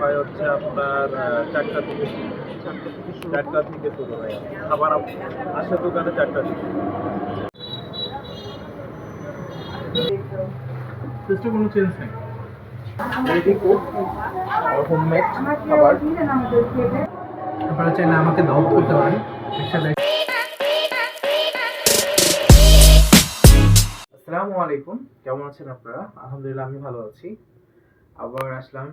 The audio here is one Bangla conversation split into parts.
হয় হচ্ছে আপনার চারটা থেকে। চারটা থেকে শুরু হয়। খাবার আসে দোকানে চারটা থেকে টেস্টে কোনো চেঞ্জ নেই। রেডি কুক হোমমেড খাবার? আপনারা চাইলে আমাকে দাওয়াত করতে পারেন। একসাথে আসসালামু আলাইকুম। কেমন আছেন আপনারা? আলহামদুলিল্লাহ আমি ভালো আছি। আবার আসলাম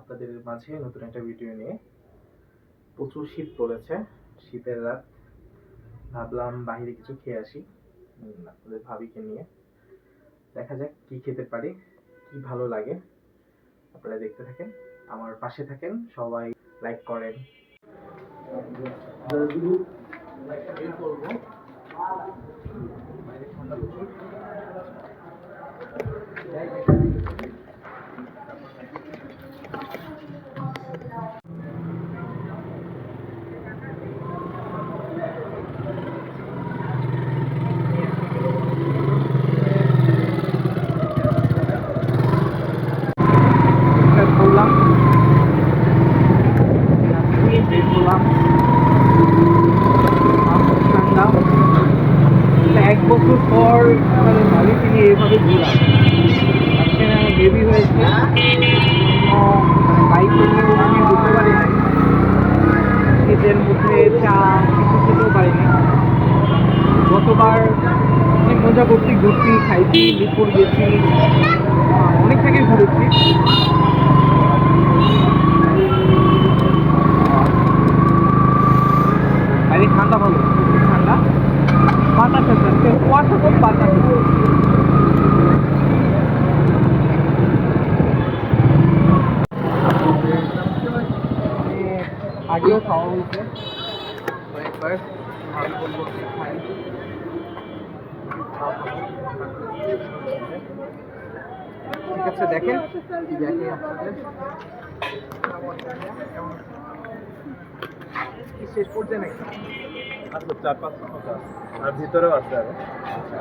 আপনাদের মাঝে নতুন একটা ভিডিও নিয়ে প্রচুর শীত পড়েছে। শীতের রাত। ভাবলাম বাইরে কিছু খেয়ে আসি। আপনাদের ভাবিকে নিয়ে। দেখা যাক কি খেতে পারি, কি ভালো লাগে। আপনারা দেখতে থাকেন, আমার পাশে থাকেন, সবাই লাইক করেন। এটা করলাম বের করলাম ঠান্ডা এক বছর পর আমাদের ভাবিকে নিয়ে এভাবে ঘুরলাম আজকে আমার বেবি হয়েছে বাইকে নিয়ে আমি বুঝতে পারি নাই শীতের মধ্যে চা কিছু খেতেও পারিনি গতবার মজা করছি, ঘুরছি, খাইছি লিপুর গেছি অনেক জায়গায় ঘুরেছি। ঠান্ডা ভালো ঠান্ডা। বাতাস আছে কুয়াশা কম বাতাস আগেও খাওয়া হয়েছে। ঠিক আছে দেখেন। দেখে আপনাদের শেষ পর্যায়ে নাকি? আচ্ছা চার পাঁচ আর ভিতরেও আছে আরও।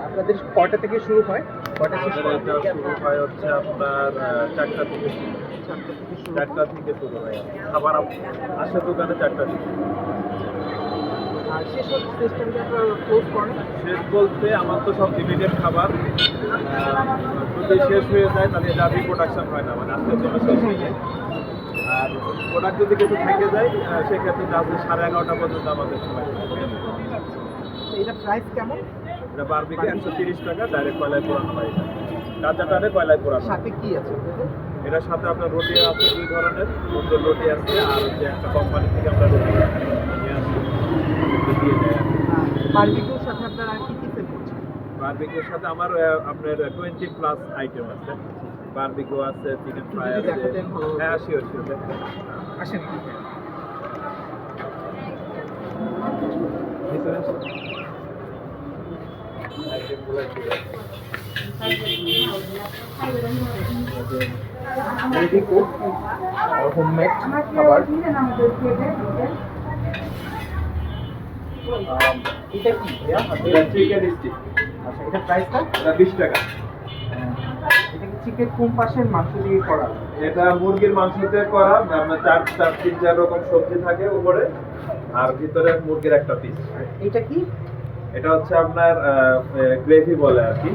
আপনাদের কটা থেকে শুরু হয়? কটা শেষ শুরু হয় হচ্ছে আপনার চারটা থেকে। চারটা থেকে শুরু হয়। খাবার আসে দোকানে চারটা থেকে। আর শেষ সিস্টেমটা আপনারা ক্লোজ করেন। শেষ বলতে আমার তো সব লিমিটেড খাবার। যদি শেষ হয়ে যায় তাহলে এটা রিপ্রোডাকশন হয় না মানে আজকের জন্য শেষ হয়ে যায়। আর প্রোডাক্ট যদি কিছু থেকে যায় সেক্ষেত্রে রাত্রি সাড়ে এগারোটা পর্যন্ত আমাদের সময় এটা প্রাইস কেমন? এটা বারবিকে একশো তিরিশ টাকা ডাইরেক্ট কয়লায় পোড়ানো হয় টানে কয়লায় পোড়ানো সাথে কি আছে? এটার সাথে আপনার রুটি আছে দুই ধরনের সুন্দর রুটি আছে আর হচ্ছে একটা কোম্পানি থেকে আমরা রুটি। দিয়ে দেয়। বারবিকিউর সাথে আপনারা আর কি কি সেল করছেন? বারবিকিউর সাথে আমার আপনার টোয়েন্টি প্লাস আইটেম আছে। বারবিকিউ আছে চিকেন ফ্রাই আছে। হ্যাঁ, শিওর শিওর আসেন হোমমেড খাবার? এটা কি এটা চিকেন স্টিক আচ্ছা এটা প্রাইসটা এটা বিশ টাকা এটা কি চিকেন কোন পাশের মাংস দিয়ে করা এটা মুরগির মাংস দিয়ে করা আপনার চার চার তিন চার রকম সবজি থাকে উপরে আর ভিতরে মুরগির একটা পিস এটা কি এটা হচ্ছে আপনার গ্রেভি বলে আর কি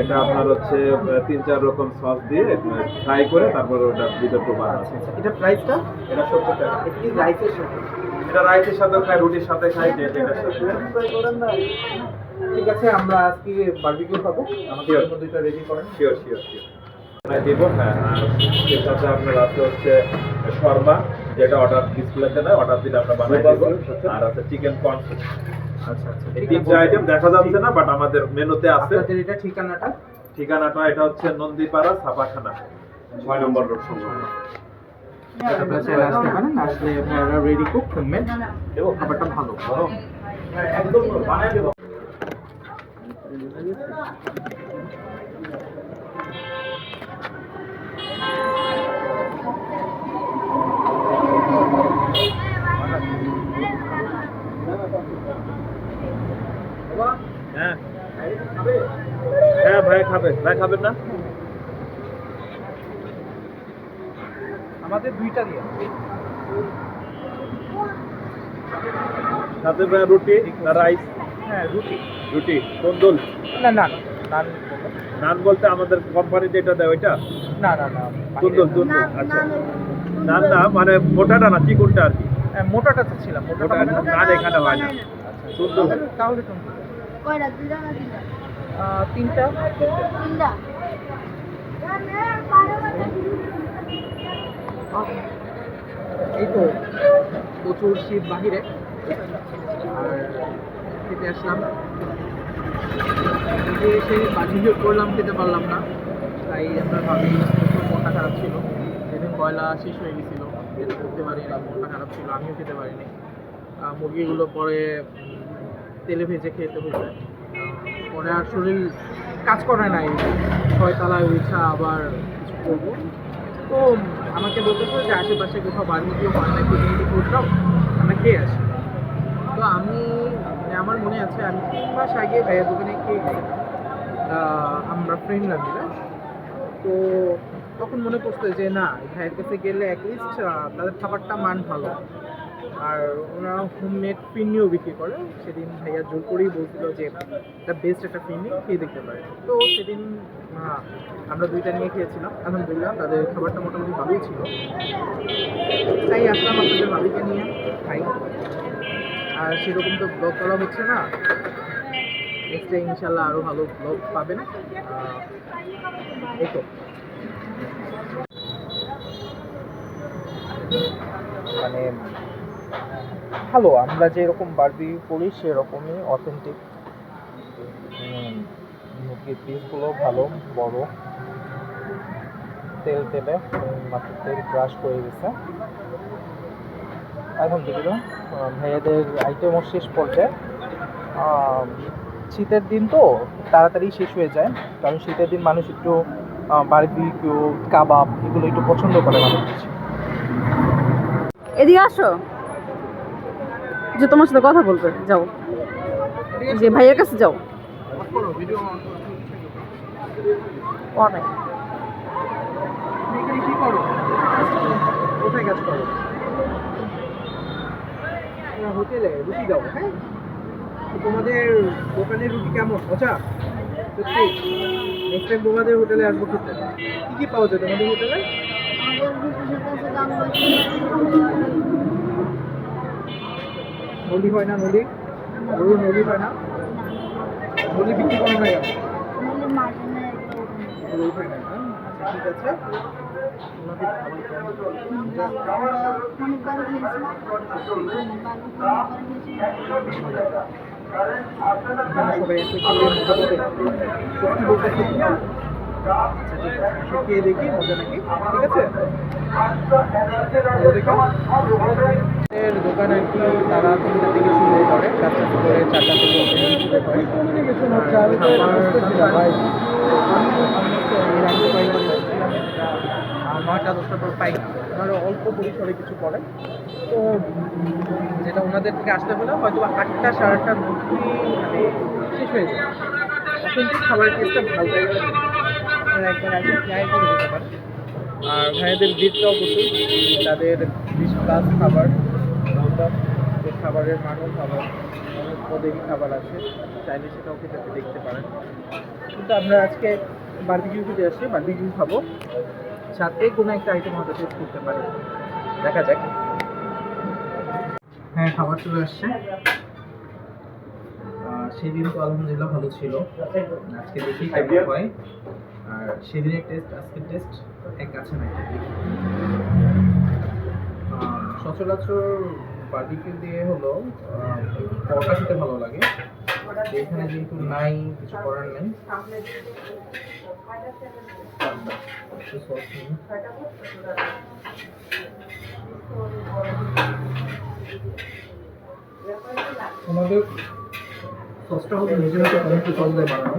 এটা আপনার হচ্ছে তিন চার রকম সস দিয়ে ফ্রাই করে তারপরে ওটা ভিতর আচ্ছা এটা প্রাইসটা এটা সত্তর টাকা এটা কি রাইসের সাথে? এটা রাইসের সাথে খাই রুটির সাথে খাই সাথে ঠিক আছে আমরা আজকে বারবিকিউ খাব। আমাদের জন্য দুইটা রেডি করেন। শিওর শিওর শিওর দিব হ্যাঁ আর এর সাথে আপনার আছে হচ্ছে শর্মা যেটা অর্ডার ডিসপ্লেতে না অর্ডার দিলে আমরা বানাই দেবো। আর আছে চিকেন কর্ন আচ্ছা আচ্ছা এই তিনটা আইটেম দেখা যাচ্ছে না বাট আমাদের মেনুতে আছে। আপনাদের এটা ঠিকানাটা? ঠিকানাটা এটা হচ্ছে নন্দীপাড়া ছাপাখানা। ছয় নম্বর রোড সংলগ্ন। আপনারা আসতে পারেন আসলে আপনারা রেডি কুক হোমমেড এবং খাবারটা ভালো। একদম বানাই দেবো হ্যাঁ। হ্যাঁ ভাই খাবে। ভাই খাবেন না আমার আমাদের দুইটা দিয়ে। সাথে রুটি না রাইস? হ্যাঁ রুটি। রুটি তন্দুল না না নান নান বলতে আমাদের কোম্পানি যেটা দেয় ওইটা? না না না তন্দুল তন্দুল আচ্ছা। নান না মানে মোটাটা না চিকুনটা আর কি? হ্যাঁ, মোটাটা তো ছিলাম মোটাটা মানে না? নান এখানে হয় না। তন্দুল তাহলে- তাহলে তুমি কয়টা দুইটা না তিনটা। তিনটা। তিনটা। এই তো প্রচুর শীত বাহিরে। আর খেতে আসলাম। খেতে এসে বাজিও করলাম, খেতে পারলাম না। তাই আমরা ভাবি, প্রচুর মনটা খারাপ ছিল। যেদিন কয়লা শেষ হয়ে গেছিল করতে পারি না, মনটা খারাপ ছিল, আমিও খেতে পারিনি। মুরগিগুলো পরে তেলে ভেজে খেতে হয়েছে। পরে আর শরীর কাজ করে নাই। ছয় ছয়তলায় উঠা আবার কিছু করব। তো আমাকে বলতেছে যে আশেপাশে কোথাও বারবিকিউ হয় না একটু কি করতাম আমরা খেয়ে আসি। তো আমি মানে আমার মনে আছে আমি তিন মাস আগে ভাইয়া দোকানে খেয়ে গেছিলাম আহ, আমরা ফ্রেন্ডরা মিলে। তো তখন মনে করতে যে না ভাইয়ের কাছে গেলে অ্যাটলিস্ট তাদের খাবারটা মান ভালো। আর ওনারা হোমমেড ফিরনিও বিক্রি করে। সেদিন ভাইয়া জোর করেই বলছিল যে এটা বেস্ট একটা ফিরনি খেয়ে দেখতে পারে তো সেদিন আমরা দুইটা নিয়ে খেয়েছিলাম। আলহামদুলিল্লাহ তাদের খাবারটা মোটামুটি ভালোই ছিল। তাই আসলাম আপনাদের ভাবিকে নিয়ে খাই আর সেরকম তো ব্লগ করা হচ্ছে না। নেক্সট ডে ইনশাল্লাহ আরও ভালো ব্লগ পাবেন। এই মানে ভালো আমরা যেরকম বারবি করি সেরকমই অথেন্টিক মুরগির পিসগুলো ভালো বড়। তেল তেলে মাত্র তেল ব্রাশ করে গেছে আলহামদুলিল্লাহ আহ, ভাইয়াদের আইটেমও শেষ পর্যায়ে শীতের দিন তো তাড়াতাড়ি শেষ হয়ে যায় কারণ শীতের দিন মানুষ একটু বারবিকিউ কাবাব এগুলো একটু পছন্দ করে মানুষ। এদিকে আসো। যে তোমার সাথে কথা বলবে যাও। যে ভাইয়ের কাছে যাও। ভিডিও অনেক কি করো? কোথায় কাজ করো? হোটেলে রুটি দাও হ্যাঁ? তো তোমাদের দোকানের রুটি কেমন? মজা? সত্যি? নেক্সট টাইম তোমাদের হোটেলে আসব খেতে কি কি পাওয়া যায় তোমাদের হোটেলে আমাদের বিশেষের কাছে দাম বেশি নলি হয় না নলি গরু নলি হয় না নলি বিক্রি করো না গরু হয় না? আচ্ছা ঠিক আছে সবাই আচ্ছা খেয়ে দেখি, মজা নাকি? ঠিক আছে? এর দোকান আর কি, তারা তিনটা থেকে শুরু করে। চারটা করে চারটা থেকে খাবার নয়টা দশটার পর পাই। ওনারা অল্প পরিসরে কিছু করে। তো যেটা ওনাদের থেকে আসতে হলে হয়তো আটটা সাড়ে আটটার মধ্যেই মানে শেষ হয়ে যায়। অথেন্টিক খাবারের টেস্টটা ভালো লাগে আপনারা একবার আসে ট্রাই করে যেতে পারেন আর ভাইয়াদের বিটটাও প্রচুর তাদের বিশ প্লাস খাবার খাবারের মানও ভালো অনেক পদেরই খাবার আছে, চাইলে সেটাও খেতে দেখতে পারেন। কিন্তু আমরা আজকে বার্বিকিউ খেতে আসছি বার্বিকিউ খাব। সাথে কোনো একটা আইটেম হয়তো টেস্ট করতে পারি। দেখা যাক। হ্যাঁ খাবার চলে আসছে। সেদিন তো আলহামদুলিল্লাহ ভালো ছিল। আজকে দেখি কেমন হয়। আর সেদিনের টেস্ট আজকের টেস্ট এক আছে না সচরাচর বার্বিকিউ দিয়ে হলো পরোটা খেতে ভালো লাগে। এখানে যেহেতু নাই, কিছু করার নেই। sauce সসটা হলো নিজের হাতে টমেটো সস দিয়ে বানানো।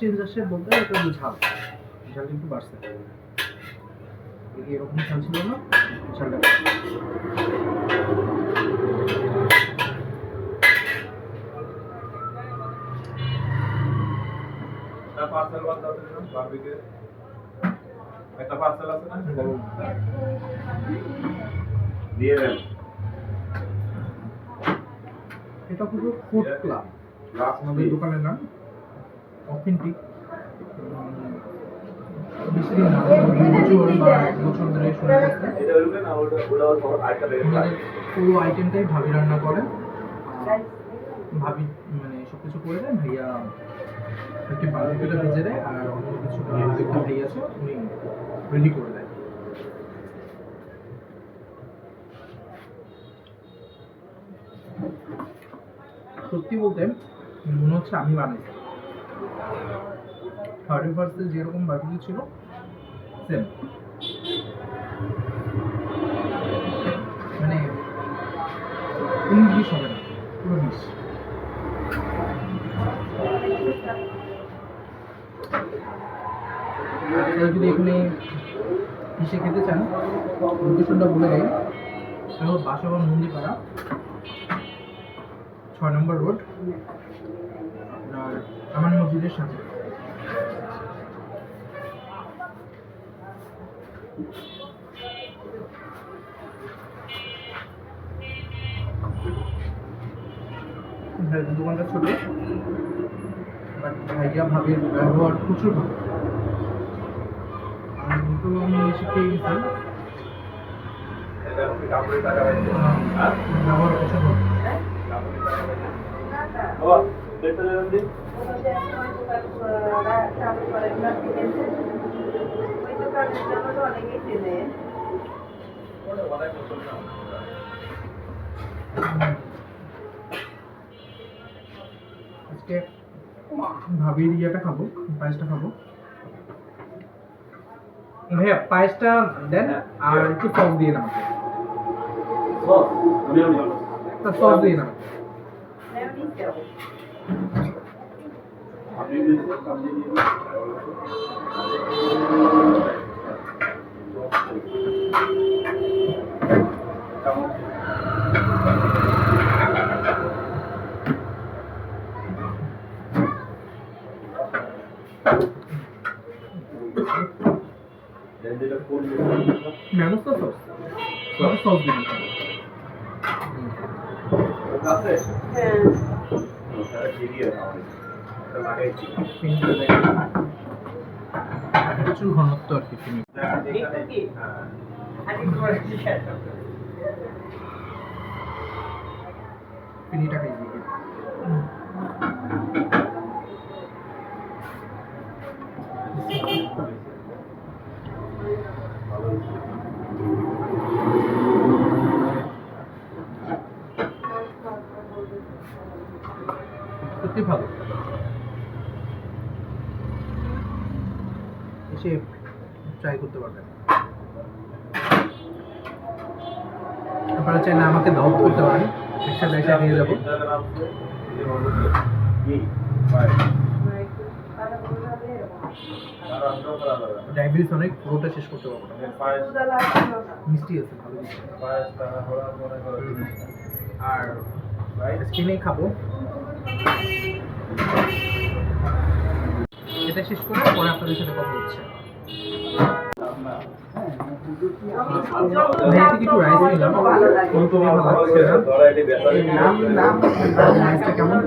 চেঞ্জ আসছে বলতে এটা একটু ঝাল ঝালটা একটু বাড়ছে। এরকম ঝাল ছিল না ঝালটা একটা পার্সেল বাদ দাও বারবিকে। একটা পার্সেল আছে না? দিয়ে দেন। এটা পুরো ফুড ক্লাব আমাদের দোকানের নাম? অথেন্টিক বেশি দিন না বছর বা এক বছর ধরে শুনে যাচ্ছে এটা হইবে না ওটা ওটা ওর আরেকটা বের আমাদের পুরো আইটেমটাই ভাবি রান্না করে। ভাবি মানে সব কিছু করে দেয় ভাইয়া একটি বারবিকিউটা ভেজে দেয় আর অন্য কিছু একটা ভাই আছে উনি রেডি করে দেয়। সত্যি বলতে মনে হচ্ছে আমি বানাইছি। থার্টি ফার্স্টে যেরকম বারবিকিউ ছিল সেম মানে বিষ হবে না, পুরো আপনারা যদি এখানে এসে খেতে চান লোকেশনটা বলে দেয় সেটা হলো বাসাবান মন্দিরপাড়া, ছয় নম্বর রোড, আপনার আমান মসজিদের সাথে হ্যাঁ, দোকানটা ছোট বাট ভাইয়া ভাবির ব্যবহার প্রচুর ভালো। আর তো আমি এসে খেয়ে গেছি। ব্যবহার প্রচুর ভালো। বাবা দেখতে আজকে ভাবির ইয়েটা খাব পায়েসটা খাব। ভাইয়া পায়েসটা দেন আর একটু সস দিয়ে নাও। সস দিয়ে নাও। আপনি দিয়েছেন আপনি দিয়ে কেমন যেটা কোন ম্যানোস তো সস সস সস দিয়ে নাও আছে হ্যাঁ ওটা দিয়ে দাও এটা লাগাইছি চিনিটা দেখো। প্রচুর ঘনত্ব আর কি চিনি এখানে হ্যাঁ আগে তোমার কি খেতে চিনিটা খাই দিয়ে সত্যি ভালো এসে ট্রাই করতে পারবেন আপনারা চাইলে আমাকে দাওয়াত করতে পারেন। একসাথে এসে নিয়ে যাব। ডায়াবেটিস অনেক, পুরোটা শেষ করতে পারব না। মিষ্টি আছে, ভালো আর স্কিনে খাব। এটা শেষ করে পরে আপনাদের সাথে কথা হচ্ছে কেমন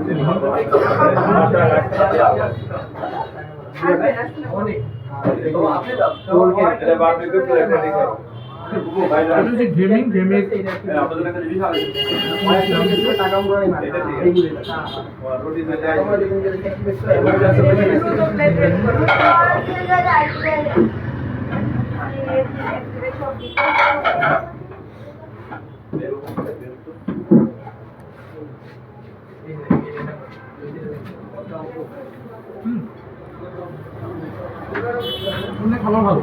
হুম। শুনলে খাবার ভালো।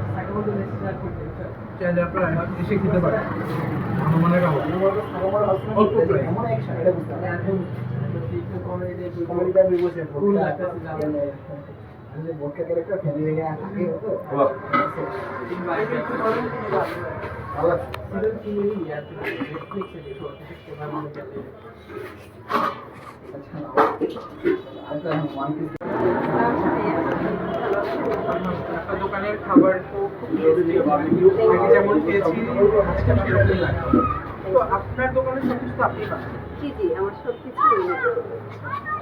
চাইলে আপনারা এসে খেতে পারেন। খাবার অল্প লাগছে। আচ্ছা আপনার দোকানের খাবার তো খুব যেমন খেয়েছি আজকে সেরকমই লাগে তো আপনার দোকানে সব কিছু আপনি পান জি জি আমার সব কিছু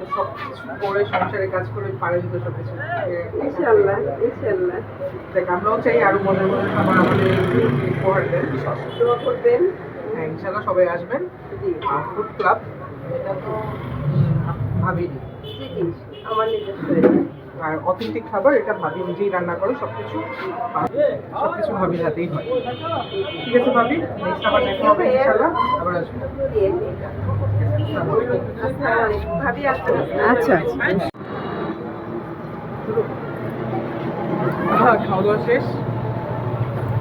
সব কিছু করে সংসারে কাজ করে পারেন তো সব কিছু ইনশাআল্লাহ ইনশাআল্লাহ। দেখ আমরাও চাই আরও মজার মজার খাবার আমাদের উপহার দেন। দোয়া করবেন। হ্যাঁ ইনশাল্লাহ সবাই আসবেন। জি। আর ফুড ক্লাব এটা তো ভাবিনি। জি জি আমার নিজস্ব আর অথেন্টিক খাবার এটা ভাবি নিজেই রান্না করো সব কিছু সব কিছু ভাবির হাতেই হয়। ঠিক আছে ভাবি? নেক্সট আবার দেখা হবে ইনশাল্লাহ আবার ভাবি আসবেন আচ্ছা হ্যাঁ খাওয়া দাওয়া শেষ।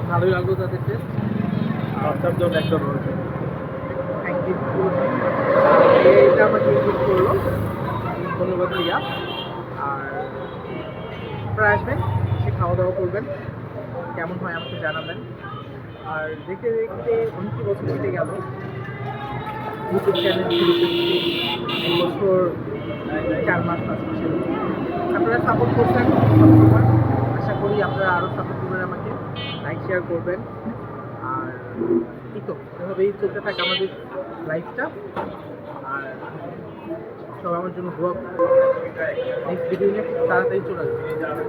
ভালোই লাগল তাদের টেস্ট। বাচ্চার জন্য একটা রয়েছে থ্যাংক ইউ এটা আমাকে করল। ধন্যবাদ রিয়া। আর আপনারা আসবেন সে খাওয়া দাওয়া করবেন। কেমন হয় আমাকে জানাবেন। আর দেখতে দেখতে অনেকটি বছর কেটে গেল। ইউটিউব চ্যানেল শুরু করছি বছর চার মাস, পাঁচ মাসের আপনারা সাপোর্ট করছেন আশা করি আপনারা আরও সাপোর্ট করবেন আমাকে। লাইক শেয়ার করবেন। আর এই তো, এভাবেই চলতে থাকে আমাদের লাইফটা আর সবাই আমার জন্য দোয়া নেক্সট ভিডিও নিয়ে তাড়াতাড়ি চলে আসবে।